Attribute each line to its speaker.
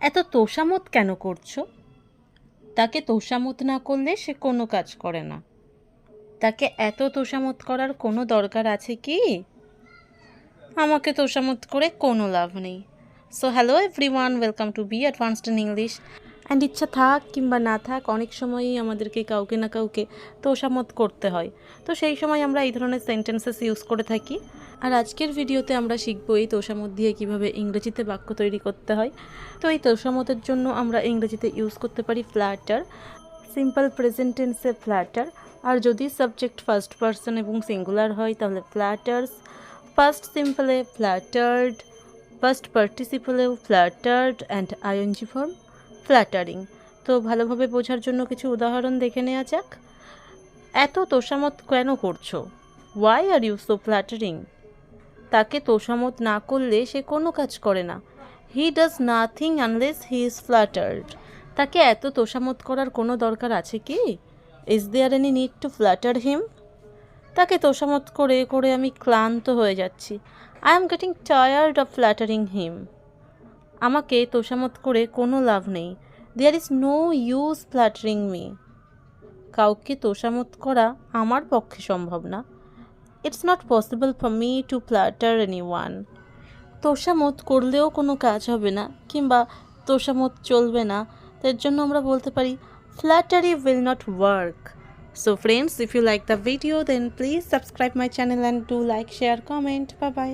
Speaker 1: এত তোষামত কেন করছ? তাকে তোষামত না করলে সে কোনো কাজ করে না। তাকে এত তোষামত করার কোনো দরকার আছে কি? আমাকে তোষামত করে কোনো লাভ নেই। So hello everyone welcome to be advanced in English and ইচ্ছা থাক কিংবা না থাক, অনেক সময়ই আমাদেরকে কাউকে না কাউকে তোষামত করতে হয়। তো সেই সময় আমরা এই ধরনের সেন্টেন্সেস ইউজ করে থাকি। আর আজকের ভিডিওতে আমরা শিখব এই তোষামত দিয়ে কীভাবে ইংরেজিতে বাক্য তৈরি করতে হয়। তো এই তোষামতের জন্য আমরা ইংরেজিতে ইউজ করতে পারি ফ্ল্যাটার সিম্পল প্রেজেন্ট টেন্সে ফ্ল্যাটার আর যদি সাবজেক্ট ফার্স্ট পার্সন এবং সিঙ্গুলার হয়, তাহলে ফ্ল্যাটার্স ফার্স্ট সিম্পলে flattered first পার্টিসিপলেও flattered and ING form flattering তো ভালোভাবে বোঝার জন্য কিছু উদাহরণ দেখে নেওয়া যাক। এত তোষামত কেন করছ? Why are you so flattering তাকে তোষামত না করলে সে কোনো কাজ করে না। He does nothing unless he is flattered তাকে এত তোষামত করার কোনো দরকার আছে কি? Is there any need to flatter him তাকে তোষামত করে করে আমি ক্লান্ত হয়ে যাচ্ছি। I am getting tired of flattering him আমাকে তোষামত করে কোনো লাভ নেই। There is no use flattering me কাউকে তোষামত করা আমার পক্ষে সম্ভব না। It's not possible for me to flatter anyone তোষামত করলেও কোনো কাজ হবে না, কিংবা তোষামত চলবে না। তার জন্য আমরা বলতে পারি flattery will not work so friends if you like the video then please subscribe my channel and do like share comment bye bye